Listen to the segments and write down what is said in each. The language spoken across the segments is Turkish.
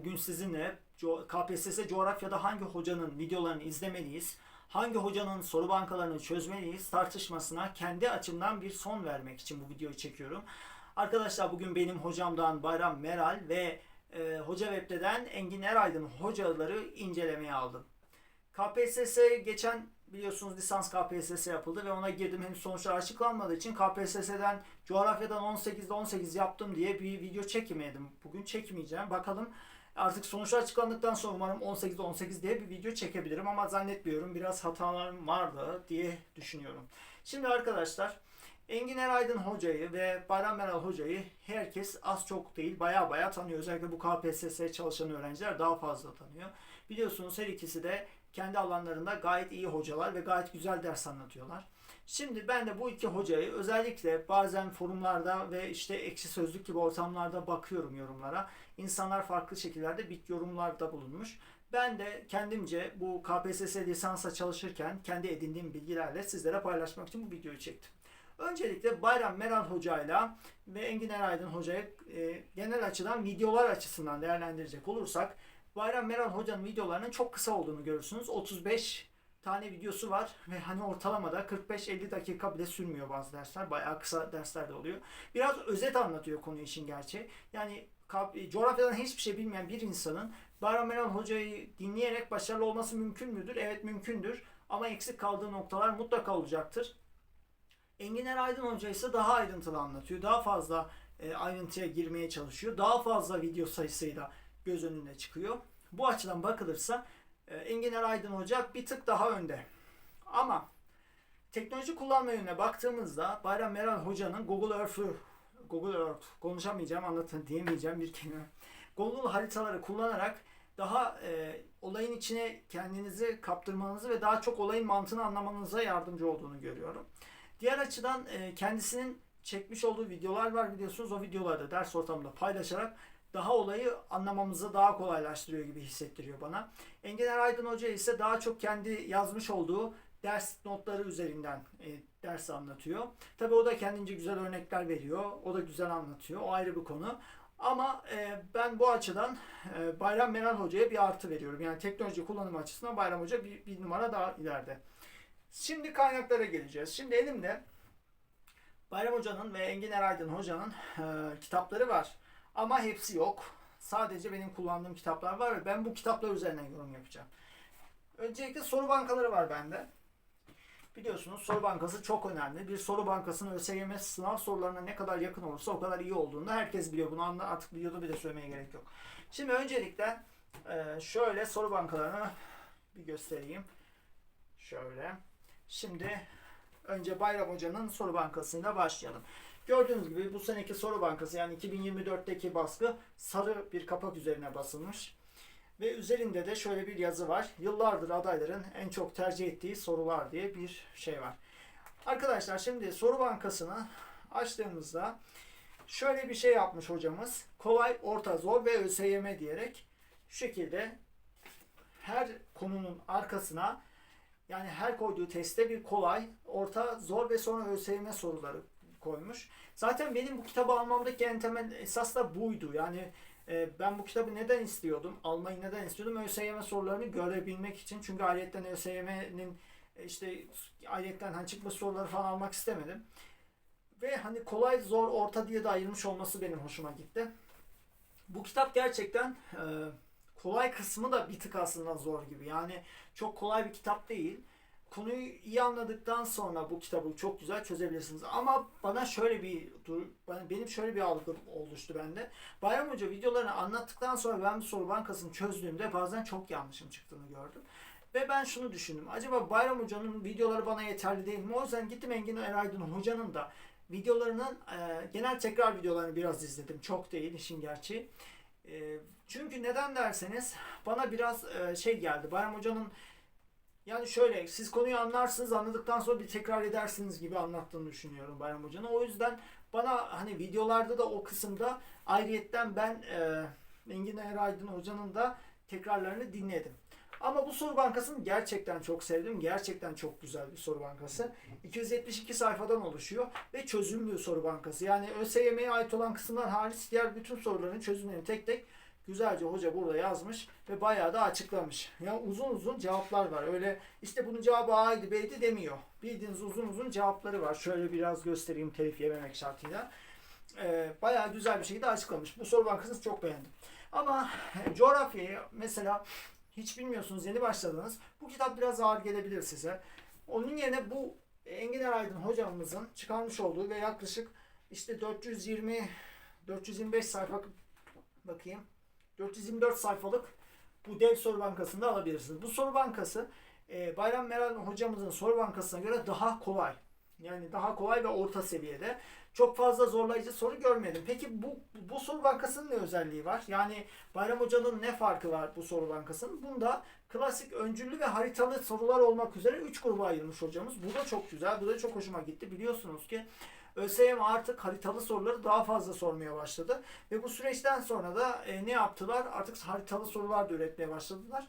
Bugün sizinle KPSS coğrafyada hangi hocanın videolarını izlemeliyiz, hangi hocanın soru bankalarını çözmeliyiz tartışmasına kendi açımdan bir son vermek için bu videoyu çekiyorum. Arkadaşlar bugün benim hocamdan Bayram Meral ve e, Hoca Web'den Engin Eraydın hocaları incelemeye aldım. KPSS geçen biliyorsunuz lisans KPSS yapıldı ve ona girdim. Henüz sonuçlar açıklanmadığı için KPSS'den coğrafyadan 18'de 18 yaptım diye bir video çekmedim. Bugün çekmeyeceğim. Bakalım artık sonuçlar açıklandıktan sonra umarım 18'de 18 diye bir video çekebilirim ama zannetmiyorum. Biraz hatalarım vardı diye düşünüyorum. Şimdi arkadaşlar Engin Eraydın hocayı ve Bayram Meral hocayı herkes az çok değil baya baya tanıyor. Özellikle bu KPSS çalışan öğrenciler daha fazla tanıyor. Biliyorsunuz her ikisi de kendi alanlarında gayet iyi hocalar ve gayet güzel ders anlatıyorlar. Şimdi ben de bu iki hocayı özellikle bazen forumlarda ve işte ekşi sözlük gibi ortamlarda bakıyorum yorumlara. İnsanlar farklı şekillerde bit yorumlarda bulunmuş. Ben de kendimce bu KPSS lisansa çalışırken kendi edindiğim bilgilerle sizlere paylaşmak için bu videoyu çektim. Öncelikle Bayram Meral Hoca'yla ve Engin Eraydın Hoca'ya e, genel açıdan videolar açısından değerlendirecek olursak Bayram Meral Hoca'nın videolarının çok kısa olduğunu görürsünüz. 35 tane videosu var ve hani ortalamada 45-50 dakika bile sürmüyor bazı dersler. Bayağı kısa dersler de oluyor. Biraz özet anlatıyor konu işin gerçeği. Yani coğrafyadan hiçbir şey bilmeyen bir insanın Bayram Meral Hoca'yı dinleyerek başarılı olması mümkün müdür? Evet mümkündür. Ama eksik kaldığı noktalar mutlaka olacaktır. Engin Eraydın Hoca ise daha ayrıntılı anlatıyor. Daha fazla e, ayrıntıya girmeye çalışıyor. Daha fazla video sayısıyla göz önüne çıkıyor. Bu açıdan bakılırsa e, Engin Eraydın Hoca bir tık daha önde. Ama teknoloji kullanma yönüne baktığımızda Bayram Meral Hoca'nın Google Earth'ü Google Earth konuşamayacağım anlatın diyemeyeceğim bir kelime. Google haritaları kullanarak daha e, olayın içine kendinizi kaptırmanızı ve daha çok olayın mantığını anlamanıza yardımcı olduğunu görüyorum. Diğer açıdan e, kendisinin çekmiş olduğu videolar var biliyorsunuz. O videoları da ders ortamında paylaşarak daha olayı anlamamızı daha kolaylaştırıyor gibi hissettiriyor bana. Engin Eraydın Hoca ise daha çok kendi yazmış olduğu ders notları üzerinden e, ders anlatıyor. Tabii o da kendince güzel örnekler veriyor. O da güzel anlatıyor. O ayrı bir konu. Ama e, ben bu açıdan e, Bayram Meral Hoca'ya bir artı veriyorum. Yani teknoloji kullanımı açısından Bayram Hoca bir, bir numara daha ileride. Şimdi kaynaklara geleceğiz. Şimdi elimde Bayram Hoca'nın ve Engin Eraydın Hoca'nın e, kitapları var. Ama hepsi yok. Sadece benim kullandığım kitaplar var ve ben bu kitaplar üzerinden yorum yapacağım. Öncelikle soru bankaları var bende. Biliyorsunuz soru bankası çok önemli. Bir soru bankasının ÖSYM sınav sorularına ne kadar yakın olursa o kadar iyi olduğunu herkes biliyor. Bunu anla- artık videoda bile söylemeye gerek yok. Şimdi öncelikle e, şöyle soru bankalarını bir göstereyim. Şöyle. Şimdi önce Bayram Hoca'nın soru bankasıyla başlayalım. Gördüğünüz gibi bu seneki soru bankası yani 2024'teki baskı sarı bir kapak üzerine basılmış. Ve üzerinde de şöyle bir yazı var. Yıllardır adayların en çok tercih ettiği sorular diye bir şey var. Arkadaşlar şimdi soru bankasını açtığımızda şöyle bir şey yapmış hocamız. Kolay, orta, zor ve ÖSYM diyerek şu şekilde her konunun arkasına yani her koyduğu teste bir kolay, orta, zor ve sonra ÖSYM soruları koymuş. Zaten benim bu kitabı almamdaki en temel esas da buydu. Yani e, ben bu kitabı neden istiyordum? Almayı neden istiyordum? ÖSYM sorularını görebilmek için. Çünkü ayrıyetten ÖSYM'nin e, işte ayrıyetten hani çıkmış soruları falan almak istemedim. Ve hani kolay, zor, orta diye de ayırmış olması benim hoşuma gitti. Bu kitap gerçekten e, kolay kısmı da bir tık aslında zor gibi. Yani çok kolay bir kitap değil. Konuyu iyi anladıktan sonra bu kitabı çok güzel çözebilirsiniz. Ama bana şöyle bir dur, ben- benim şöyle bir algı oluştu bende. Bayram Hoca videolarını anlattıktan sonra ben bu soru bankasını çözdüğümde bazen çok yanlışım çıktığını gördüm. Ve ben şunu düşündüm. Acaba Bayram Hoca'nın videoları bana yeterli değil mi? O yüzden gittim Engin Eraydın Hoca'nın da videolarının e, genel tekrar videolarını biraz izledim. Çok değil işin gerçeği. E, çünkü neden derseniz bana biraz e, şey geldi. Bayram Hoca'nın yani şöyle siz konuyu anlarsınız anladıktan sonra bir tekrar edersiniz gibi anlattığını düşünüyorum Bayram Hoca'nın. O yüzden bana hani videolarda da o kısımda ayrıyetten ben e, Engin Eraydın Hoca'nın da tekrarlarını dinledim. Ama bu soru bankasını gerçekten çok sevdim. Gerçekten çok güzel bir soru bankası. 272 sayfadan oluşuyor ve çözümlü soru bankası. Yani ÖSYM'ye ait olan kısımlar hariç diğer bütün soruların çözümlerini tek tek güzelce hoca burada yazmış ve bayağı da açıklamış. Ya uzun uzun cevaplar var. Öyle işte bunun cevabı A'ydı B'ydi demiyor. Bildiğiniz uzun uzun cevapları var. Şöyle biraz göstereyim telif yememek şartıyla. Ee, bayağı güzel bir şekilde açıklamış. Bu soru bankasını çok beğendim. Ama coğrafyayı mesela hiç bilmiyorsunuz yeni başladınız. Bu kitap biraz ağır gelebilir size. Onun yerine bu Engin Aydın hocamızın çıkarmış olduğu ve yaklaşık işte 420 425 sayfa bakayım. 424 sayfalık bu dev soru bankasında alabilirsiniz. Bu soru bankası e, Bayram Meral hocamızın soru bankasına göre daha kolay. Yani daha kolay ve orta seviyede. Çok fazla zorlayıcı soru görmedim. Peki bu bu soru bankasının ne özelliği var? Yani Bayram Hoca'nın ne farkı var bu soru bankasının? Bunda klasik öncüllü ve haritalı sorular olmak üzere 3 gruba ayırmış hocamız. Bu da çok güzel. Bu da çok hoşuma gitti. Biliyorsunuz ki ÖSYM artık haritalı soruları daha fazla sormaya başladı. Ve bu süreçten sonra da e, ne yaptılar? Artık haritalı sorular da üretmeye başladılar.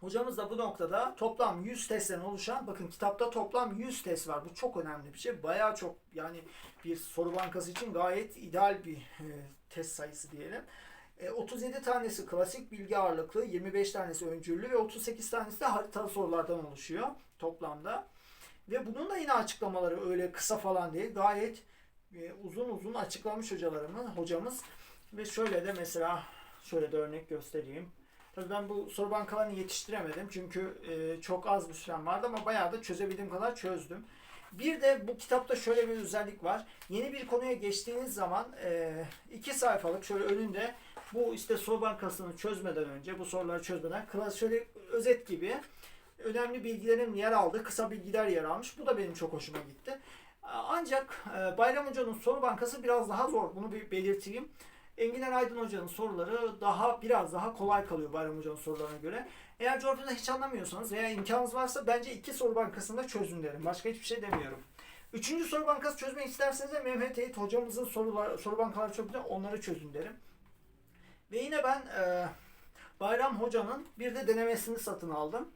Hocamız da bu noktada toplam 100 testten oluşan, bakın kitapta toplam 100 test var. Bu çok önemli bir şey. Bayağı çok yani bir soru bankası için gayet ideal bir e, test sayısı diyelim. E, 37 tanesi klasik bilgi ağırlıklı, 25 tanesi öncüllü ve 38 tanesi de haritalı sorulardan oluşuyor toplamda. Ve bunun da yine açıklamaları öyle kısa falan değil. Gayet e, uzun uzun açıklamış hocalarımız, hocamız. Ve şöyle de mesela şöyle de örnek göstereyim. Tabii ben bu soru bankalarını yetiştiremedim çünkü e, çok az bir sürem vardı ama bayağı da çözebildiğim kadar çözdüm. Bir de bu kitapta şöyle bir özellik var. Yeni bir konuya geçtiğiniz zaman e, iki sayfalık şöyle önünde bu işte soru bankasını çözmeden önce bu soruları çözmeden klas şöyle özet gibi önemli bilgilerin yer aldığı kısa bilgiler yer almış. Bu da benim çok hoşuma gitti. Ancak e, Bayram Hoca'nın soru bankası biraz daha zor. Bunu bir belirteyim. Enginer Aydın Hoca'nın soruları daha biraz daha kolay kalıyor Bayram Hoca'nın sorularına göre. Eğer coğrafyada hiç anlamıyorsanız veya imkanınız varsa bence iki soru bankasında çözün derim. Başka hiçbir şey demiyorum. Üçüncü soru bankası çözmek isterseniz de Mehmet Eğit hocamızın sorular, soru bankaları çok güzel onları çözün derim. Ve yine ben e, Bayram Hoca'nın bir de denemesini satın aldım.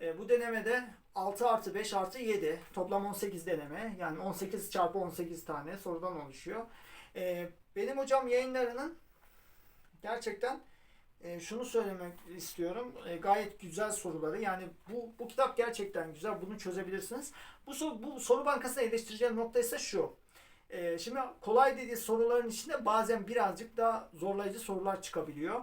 E, bu denemede 6 artı 5 artı 7 toplam 18 deneme yani 18 çarpı 18 tane sorudan oluşuyor. E, benim hocam yayınlarının gerçekten e, şunu söylemek istiyorum. E, gayet güzel soruları. Yani bu bu kitap gerçekten güzel. Bunu çözebilirsiniz. Bu soru, bu soru bankasını eleştireceğim nokta ise şu. E, şimdi kolay dediği soruların içinde bazen birazcık daha zorlayıcı sorular çıkabiliyor.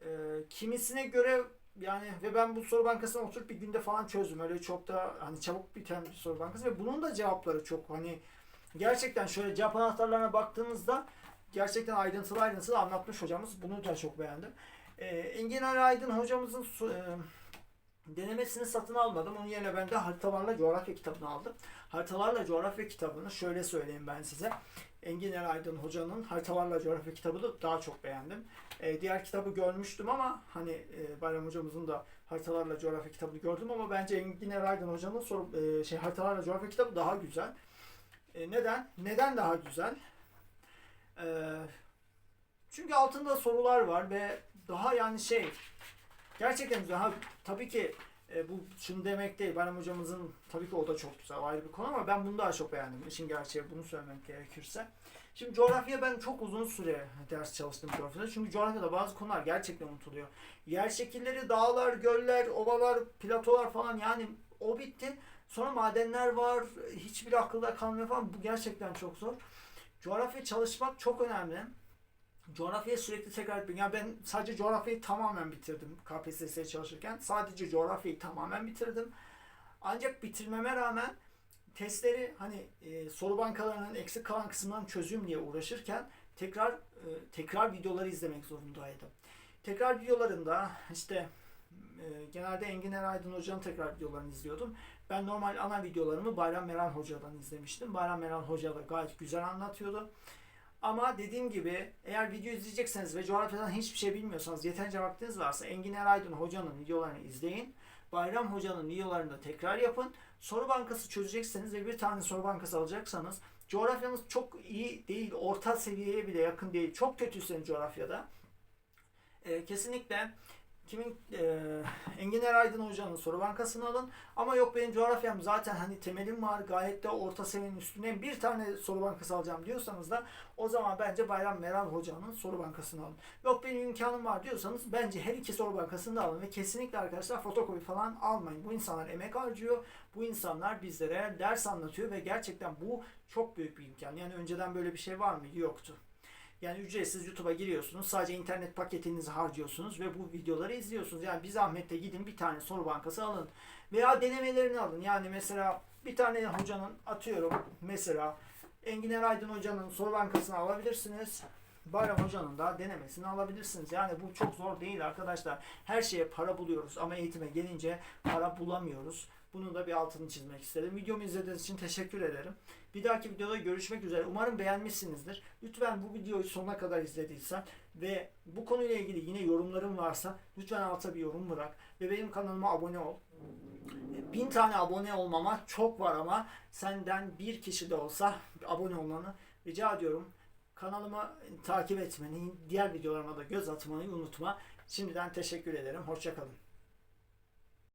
E, kimisine göre yani ve ben bu soru bankasını oturup bir günde falan çözdüm. Öyle çok da hani çabuk biten bir soru bankası ve bunun da cevapları çok hani gerçekten şöyle cevap anahtarlarına baktığınızda gerçekten ayrıntılı ayrıntılı anlatmış hocamız. Bunu da çok beğendim. Ee, Engin Ali Aydın hocamızın e, denemesini satın almadım. Onun yerine ben de haritalarla coğrafya kitabını aldım. Haritalarla coğrafya kitabını şöyle söyleyeyim ben size. Engin Ali Aydın hocanın haritalarla coğrafya kitabını daha çok beğendim. Ee, diğer kitabı görmüştüm ama hani e, Bayram hocamızın da haritalarla coğrafya kitabını gördüm ama bence Engin Ali Aydın hocanın soru, e, şey haritalarla coğrafya kitabı daha güzel. E, neden? Neden daha güzel? Ee, çünkü altında sorular var ve daha yani şey gerçekten güzel. Ha, tabii ki e, bu şunu demek değil. Bayram hocamızın tabii ki o da çok güzel ayrı bir konu ama ben bunu daha çok beğendim. İşin gerçeği bunu söylemek gerekirse. Şimdi coğrafya ben çok uzun süre ders çalıştım coğrafyada. Çünkü coğrafyada bazı konular gerçekten unutuluyor. Yer şekilleri, dağlar, göller, ovalar, platolar falan yani o bitti. Sonra madenler var. Hiçbir akılda kalmıyor falan. Bu gerçekten çok zor. Coğrafya çalışmak çok önemli. Coğrafyayı sürekli tekrar etmek. Yani ben sadece coğrafyayı tamamen bitirdim KPSS'ye çalışırken. Sadece coğrafyayı tamamen bitirdim. Ancak bitirmeme rağmen testleri hani e, soru bankalarının eksik kalan kısımlarını çözüm diye uğraşırken tekrar e, tekrar videoları izlemek zorundaydım. Tekrar videolarında işte e, genelde Engin Eraydın Hoca'nın tekrar videolarını izliyordum. Ben normal ana videolarımı Bayram Meral Hoca'dan izlemiştim. Bayram Meral Hoca da gayet güzel anlatıyordu. Ama dediğim gibi eğer video izleyecekseniz ve coğrafyadan hiçbir şey bilmiyorsanız yeterince vaktiniz varsa Engin Eraydın Hoca'nın videolarını izleyin. Bayram Hoca'nın videolarını da tekrar yapın. Soru bankası çözecekseniz ve bir tane soru bankası alacaksanız coğrafyanız çok iyi değil, orta seviyeye bile yakın değil. Çok kötüyseniz coğrafyada e, kesinlikle kimin e, Engin Eraydın Hoca'nın soru bankasını alın. Ama yok benim coğrafyam zaten hani temelim var gayet de orta seviyenin üstüne bir tane soru bankası alacağım diyorsanız da o zaman bence Bayram Meral Hoca'nın soru bankasını alın. Yok benim imkanım var diyorsanız bence her iki soru bankasını da alın ve kesinlikle arkadaşlar fotokopi falan almayın. Bu insanlar emek harcıyor. Bu insanlar bizlere ders anlatıyor ve gerçekten bu çok büyük bir imkan. Yani önceden böyle bir şey var mıydı? Yoktu. Yani ücretsiz YouTube'a giriyorsunuz. Sadece internet paketinizi harcıyorsunuz ve bu videoları izliyorsunuz. Yani bir zahmetle gidin bir tane soru bankası alın. Veya denemelerini alın. Yani mesela bir tane hocanın atıyorum mesela Engin Eraydın hocanın soru bankasını alabilirsiniz. Bayram hocanın da denemesini alabilirsiniz. Yani bu çok zor değil arkadaşlar. Her şeye para buluyoruz ama eğitime gelince para bulamıyoruz. Bunun da bir altını çizmek istedim. Videomu izlediğiniz için teşekkür ederim. Bir dahaki videoda görüşmek üzere. Umarım beğenmişsinizdir. Lütfen bu videoyu sonuna kadar izlediysen ve bu konuyla ilgili yine yorumların varsa lütfen alta bir yorum bırak ve benim kanalıma abone ol. Bin tane abone olmama çok var ama senden bir kişi de olsa abone olmanı rica ediyorum. Kanalımı takip etmeni, diğer videolarıma da göz atmayı unutma. Şimdiden teşekkür ederim. Hoşçakalın.